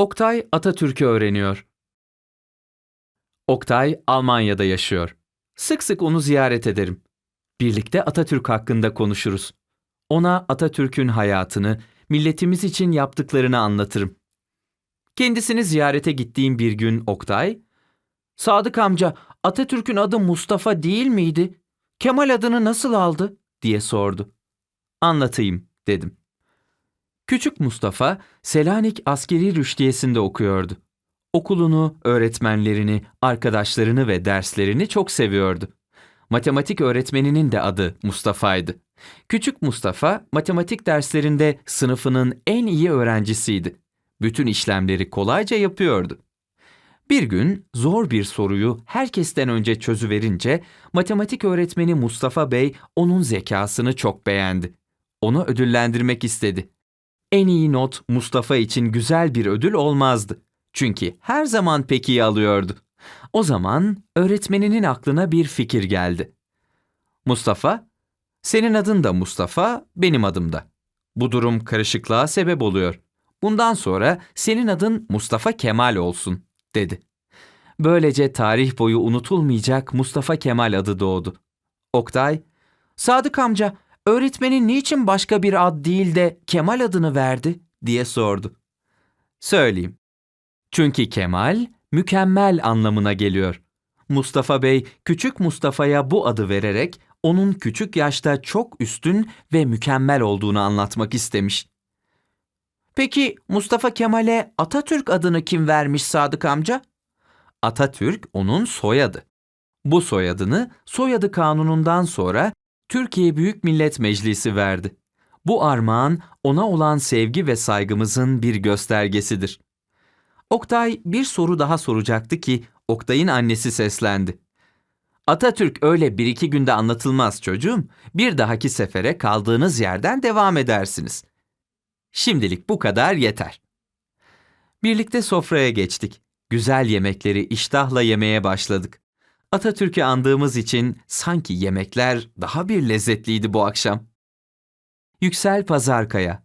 Oktay Atatürk'ü öğreniyor. Oktay Almanya'da yaşıyor. Sık sık onu ziyaret ederim. Birlikte Atatürk hakkında konuşuruz. Ona Atatürk'ün hayatını, milletimiz için yaptıklarını anlatırım. Kendisini ziyarete gittiğim bir gün Oktay, "Sadık amca, Atatürk'ün adı Mustafa değil miydi? Kemal adını nasıl aldı?" diye sordu. "Anlatayım." dedim. Küçük Mustafa Selanik Askeri Rüştiyesi'nde okuyordu. Okulunu, öğretmenlerini, arkadaşlarını ve derslerini çok seviyordu. Matematik öğretmeninin de adı Mustafa'ydı. Küçük Mustafa matematik derslerinde sınıfının en iyi öğrencisiydi. Bütün işlemleri kolayca yapıyordu. Bir gün zor bir soruyu herkesten önce çözüverince matematik öğretmeni Mustafa Bey onun zekasını çok beğendi. Onu ödüllendirmek istedi. En iyi not Mustafa için güzel bir ödül olmazdı. Çünkü her zaman pek iyi alıyordu. O zaman öğretmeninin aklına bir fikir geldi. Mustafa, senin adın da Mustafa, benim adım da. Bu durum karışıklığa sebep oluyor. Bundan sonra senin adın Mustafa Kemal olsun, dedi. Böylece tarih boyu unutulmayacak Mustafa Kemal adı doğdu. Oktay, Sadık amca, öğretmenin niçin başka bir ad değil de Kemal adını verdi diye sordu. Söyleyeyim. Çünkü Kemal mükemmel anlamına geliyor. Mustafa Bey küçük Mustafa'ya bu adı vererek onun küçük yaşta çok üstün ve mükemmel olduğunu anlatmak istemiş. Peki Mustafa Kemal'e Atatürk adını kim vermiş Sadık amca? Atatürk onun soyadı. Bu soyadını soyadı kanunundan sonra Türkiye Büyük Millet Meclisi verdi. Bu armağan ona olan sevgi ve saygımızın bir göstergesidir. Oktay bir soru daha soracaktı ki Oktay'ın annesi seslendi. Atatürk öyle bir iki günde anlatılmaz çocuğum. Bir dahaki sefere kaldığınız yerden devam edersiniz. Şimdilik bu kadar yeter. Birlikte sofraya geçtik. Güzel yemekleri iştahla yemeye başladık. Atatürk'ü andığımız için sanki yemekler daha bir lezzetliydi bu akşam. Yüksel Pazarkaya